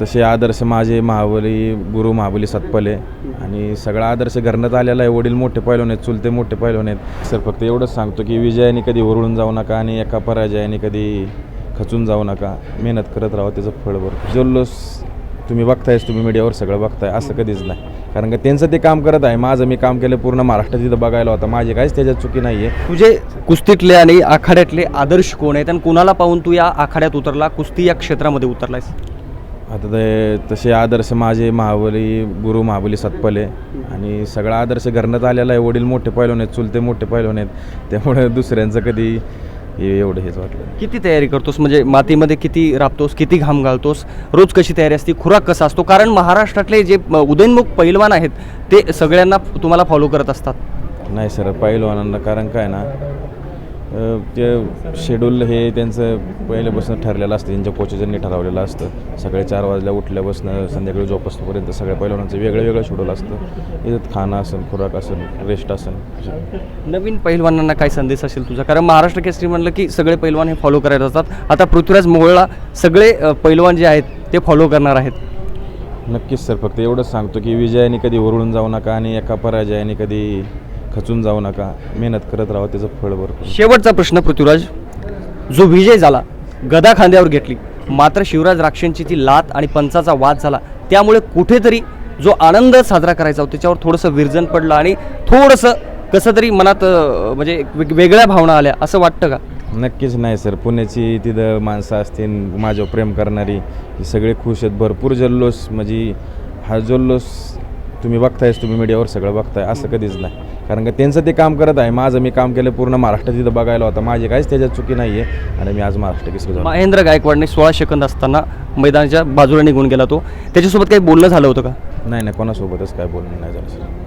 तसे आदर्श माझे महाबली गुरु महाबली सतपले आणि सगळा आदर्श घरण्यात आलेला आहे. वडील मोठे पैलवान आहेत चुलते मोठे पैलवान आहेत सर फक्त एवढंच सांगतो की विजयाने कधी ओरळून जाऊ नका आणि एका पराजयाने कधी खचून जाऊ नका. मेहनत करत राहा त्याचं फळ बरं जल्लोष तुम्ही बघतायच तुम्ही मीडियावर सगळं बघताय असं कधीच नाही. कारण का त्यांचं ते काम करत आहे माझं मी काम केलं पूर्ण महाराष्ट्रात तिथं बघायला होता. माझी काहीच त्याच्यात चुकी नाही आहे तुझे कुस्तीतले आणि आखाड्यातले आदर्श कोण आहेत? आणि कुणाला पाहून तू या आखाड्यात उतरला कुस्ती या क्षेत्रामध्ये उतरलायस? आता ते तसे आदर्श माझे महाबली गुरु महाबली सतपले आणि सगळा आदर्श घरण्यात आलेला आहे. वडील मोठे पैलवान आहेत चुलते मोठे पैलवान आहेत त्यामुळे दुसऱ्यांचं कधी हे एवढं हेच वाटलं किती तयारी करतोस? म्हणजे मातीमध्ये किती राबतोस? किती घाम घालतोस? रोज कशी तयारी असते? खुराक कसा असतो? कारण महाराष्ट्रातले जे उदयनमुख पैलवान आहेत ते सगळ्यांना तुम्हाला फॉलो करत असतात. नाही सर पैलवानांना कारण काय ना ते शेड्यूल हे त्यांचं पहिल्यापासून ठरलेलं असतं त्यांच्या कोचेजांनी ठरवलेलं असतं. सकाळी चार वाजल्या उठल्यापासून संध्याकाळी झोपसतोपर्यंत सगळ्या पैलवानांचं वेगळं वेगळं शेड्यूल असतं. याच्यात खाणं असेल खुराक असेल रेस्ट असेल नवीन पैलवानांना काय संदेश असेल तुझा? कारण महाराष्ट्र केसरी म्हणलं की सगळे पैलवान हे फॉलो करायला असतात आता पृथ्वीराज मोहोळला सगळे पैलवान जे आहेत ते फॉलो करणार आहेत. नक्कीच सर. फक्त एवढंच सांगतो की विजयाने कधी ओरळून जाऊ नका आणि एका पराजयाने कधी खचून जाऊ नका. मेहनत करत राहा त्याचं फळ बरं शेवटचा प्रश्न पृथ्वीराज. जो विजय झाला गदा खांद्यावर घेतली. मात्र शिवराज राक्षांची ती लात आणि पंचाचा वाद झाला त्यामुळे कुठेतरी जो आनंद साजरा करायचा होता त्याच्यावर थोडंसं विरजन पडलं आणि थोडंसं कसं तरी मनात अं, म्हणजे वेग- वेगळ्या भावना आल्या असं वाटतं का? नक्कीच नाही सर. पुण्याची तिथं माणसं असतील माझ्यावर प्रेम करणारी ही सगळे खुश आहेत. भरपूर जल्लोष म्हणजे हा जल्लोष तुम्ही बघतायच तुम्ही मीडियावर सगळं बघताय असं कधीच नाही. कारण का त्यांचं ते काम करत आहे. माझं मी काम केलं पूर्ण महाराष्ट्रात तिथं बघायला होता. माझी काहीच त्याच्यात चुकी नाही आहे आणि मी आज महाराष्ट्र केसरी झालो. महेंद्र गायकवाडने सोळा सेकंद असताना मैदानाच्या बाजूला निघून गेला तो. त्याच्यासोबत काही बोलणं झालं होतं का? नाही नाही कोणासोबतच काय बोलणं नाही झालं